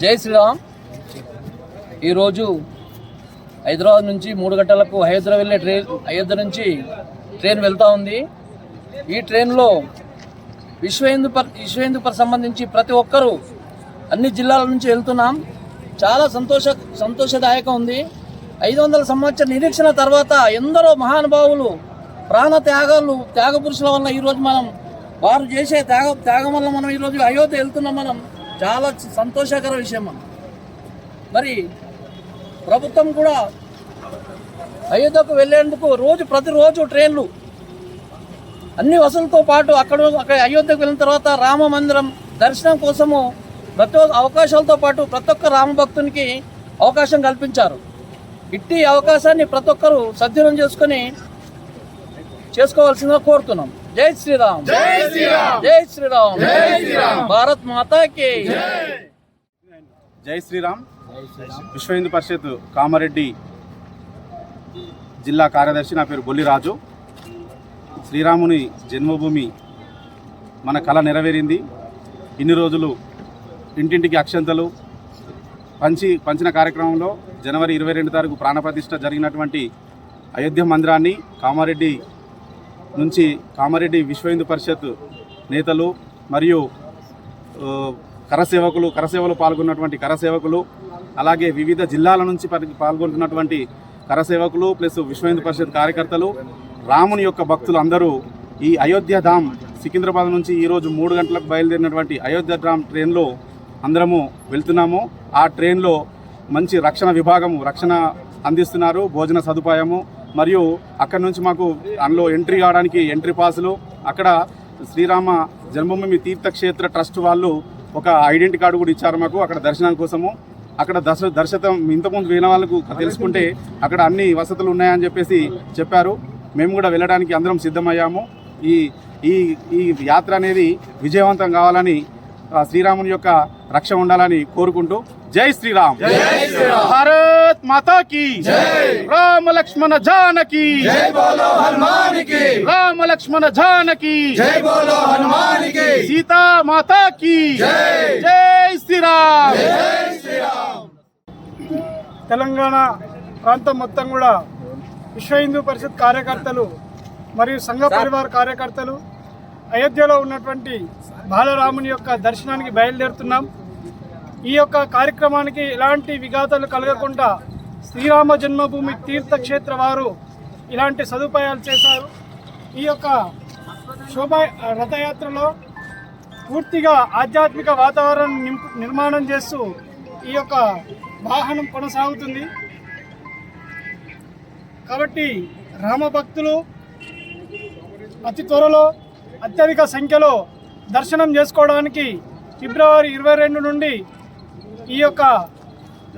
జై శ్రీరామ్. ఈరోజు హైదరాబాద్ నుంచి మూడు గంటలకు అయోధ్య వెళ్ళే ట్రైన్ అయోధ్య నుంచి ట్రైన్ వెళ్తూ ఉంది. ఈ ట్రైన్లో విశ్వ హిందూ పర్ విశ్వ హిందూ పర్ సంబంధించి ప్రతి ఒక్కరూ అన్ని జిల్లాల నుంచి వెళ్తున్నాం. చాలా సంతోష సంతోషదాయకం ఉంది. ఐదు వందల సంవత్సర నిరీక్షణ తర్వాత ఎందరో మహానుభావులు ప్రాణ త్యాగాలు త్యాగ పురుషుల వల్ల ఈరోజు మనం వారు చేసే త్యాగ త్యాగం వల్ల మనం ఈరోజు అయోధ్య వెళ్తున్నాం మనం. చాలా సంతోషకర విషయం మనం మరి ప్రభుత్వం కూడా అయోధ్యకు వెళ్ళేందుకు రోజు ప్రతిరోజు ట్రైన్లు. అన్ని వసతులతో పాటు అక్కడ అక్కడ అయోధ్యకు వెళ్ళిన తర్వాత రామ మందిరం దర్శనం కోసము ప్రతి అవకాశాలతో పాటు ప్రతి ఒక్క రామ భక్తునికి అవకాశం కల్పించారు. ఇట్టి అవకాశాన్ని ప్రతి ఒక్కరూ సద్వినియోగం చేసుకొని చేసుకోవాల్సిందిగా కోరుతున్నాం. జై శ్రీరామ్. జై శ్రీరామ్. జై శ్రీరామ్. జై శ్రీరామ్. భారత్ మాతాకి జై శ్రీరామ్. విశ్వ హిందూ పరిషత్ కామారెడ్డి జిల్లా కార్యదర్శి నా పేరు బొల్లిరాజు శ్రీరాముని జన్మభూమి మన కళ నెరవేరింది. ఇన్ని రోజులు ఇంటింటికి అక్షంతలు పంచి పంచిన కార్యక్రమంలో జనవరి ఇరవై రెండు తారీఖు ప్రాణప్రతిష్ఠ జరిగినటువంటి అయోధ్య మందిరాన్ని కామారెడ్డి నుంచి కామారెడ్డి విశ్వ హిందూ పరిషత్ నేతలు మరియు కరసేవకులు కరసేవలు పాల్గొన్నటువంటి కరసేవకులు అలాగే వివిధ జిల్లాల నుంచి పాల్గొంటున్నటువంటి కరసేవకులు ప్లస్ విశ్వ హిందూ పరిషత్ కార్యకర్తలు రాముని యొక్క భక్తులు అందరూ ఈ అయోధ్య ధామ్ సికింద్రాబాద్ నుంచి ఈరోజు మూడు గంటలకు బయలుదేరినటువంటి అయోధ్య ధామ్ ట్రైన్లో అందరము వెళ్తున్నాము. ఆ ట్రైన్లో మంచి రక్షణ విభాగము రక్షణ అందిస్తున్నారు. భోజన సదుపాయము మరియు అక్కడ నుంచి మాకు అందులో ఎంట్రీ కావడానికి ఎంట్రీ పాసులు. అక్కడ శ్రీరామ జన్మభూమి తీర్థక్షేత్ర ట్రస్ట్ వాళ్ళు ఒక ఐడెంటి కార్డు కూడా ఇచ్చారు మాకు అక్కడ దర్శనం కోసము. అక్కడ దర్శ దర్శతం ఇంతకుముందు విన వాళ్ళకు తెలుసుకుంటే అక్కడ అన్ని వసతులు ఉన్నాయని చెప్పేసి చెప్పారు. మేము కూడా వెళ్ళడానికి అందరం సిద్ధమయ్యాము. ఈ ఈ ఈ యాత్ర అనేది విజయవంతం కావాలని శ్రీరాముని యొక్క రక్ష ఉండాలని కోరుకుంటూ జై శ్రీరామ్. భారత్ మాతా की। రామ లక్ష్మణ జానకి రామ లక్ష్మణ జానకి సీతా మాతా की। జై శ్రీరామ్ తెలంగాణ ప్రాంతం మొత్తం కూడా విశ్వ హిందూ పరిషత్ కార్యకర్తలు మరియు సంఘ పరివార కార్యకర్తలు అయోధ్యలో ఉన్నటువంటి బాలరాముని యొక్క దర్శనానికి బయలుదేరుతున్నాం. ఈ యొక్క కార్యక్రమానికి ఎలాంటి విఘాతాలు కలగకుండా శ్రీరామ జన్మభూమి తీర్థక్షేత్ర వారు ఇలాంటి సదుపాయాలు చేశారు. ఈ యొక్క శోభా రథయాత్రలో పూర్తిగా ఆధ్యాత్మిక వాతావరణం నిర్మాణం చేస్తూ ఈ యొక్క వాహనం కొనసాగుతుంది. కాబట్టి రామభక్తులు అతి త్వరలో అత్యధిక సంఖ్యలో దర్శనం చేసుకోవడానికి ఫిబ్రవరి ఇరవై రెండు నుండి ఈ యొక్క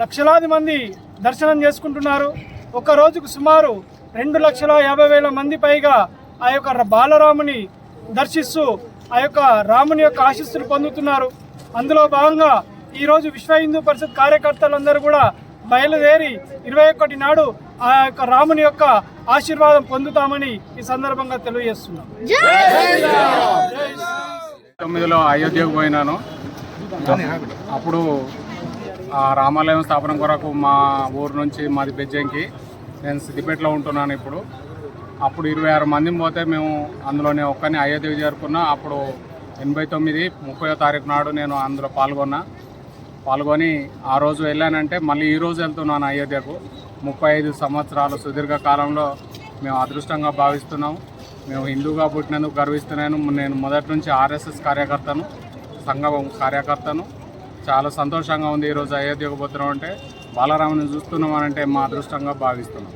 లక్షలాది మంది దర్శనం చేసుకుంటున్నారు. ఒక రోజుకు సుమారు రెండు లక్షల యాభై వేల మంది పైగా ఆ యొక్క బాలరాముని దర్శిస్తూ ఆ యొక్క రాముని యొక్క ఆశీస్సులు పొందుతున్నారు. అందులో భాగంగా ఈరోజు విశ్వ హిందూ పరిషత్ కార్యకర్తలందరూ కూడా బయలుదేరి ఇరవై ఒకటి నాడు ఆ యొక్క రాముని యొక్క ఆశీర్వాదం పొందుతామని ఈ సందర్భంగా తెలియజేస్తున్నాం. తొమ్మిదిలో అయోధ్యకు పోయినాను. అప్పుడు రామాలయం స్థాపన కొరకు మా ఊరు నుంచి మాది బెజ్జంకి. నేను సిద్దిపేటలో ఉంటున్నాను ఇప్పుడు. అప్పుడు ఇరవై ఆరు మంది పోతే మేము అందులోనే ఒక్కని అయోధ్యకు చేరుకున్నా. అప్పుడు ఎనభై తొమ్మిది ముప్పై తారీఖు నాడు నేను అందులో పాల్గొన్నా. పాల్గొని ఆ రోజు వెళ్ళానంటే మళ్ళీ ఈ రోజు వెళ్తున్నాను అయోధ్యకు. ముప్పై ఐదు సంవత్సరాలు సుదీర్ఘ కాలంలో మేము అదృష్టంగా భావిస్తున్నాం. మేము హిందూగా పుట్టినందుకు గర్విస్తున్నాను. నేను మొదటి నుంచి ఆర్ఎస్ఎస్ కార్యకర్తను సంఘం కార్యకర్తను. చాలా సంతోషంగా ఉంది ఈరోజు అయోధ్యకు పోతున్నాం అంటే బాలరాముని చూస్తున్నాం అంటే మా అదృష్టంగా భావిస్తున్నాం.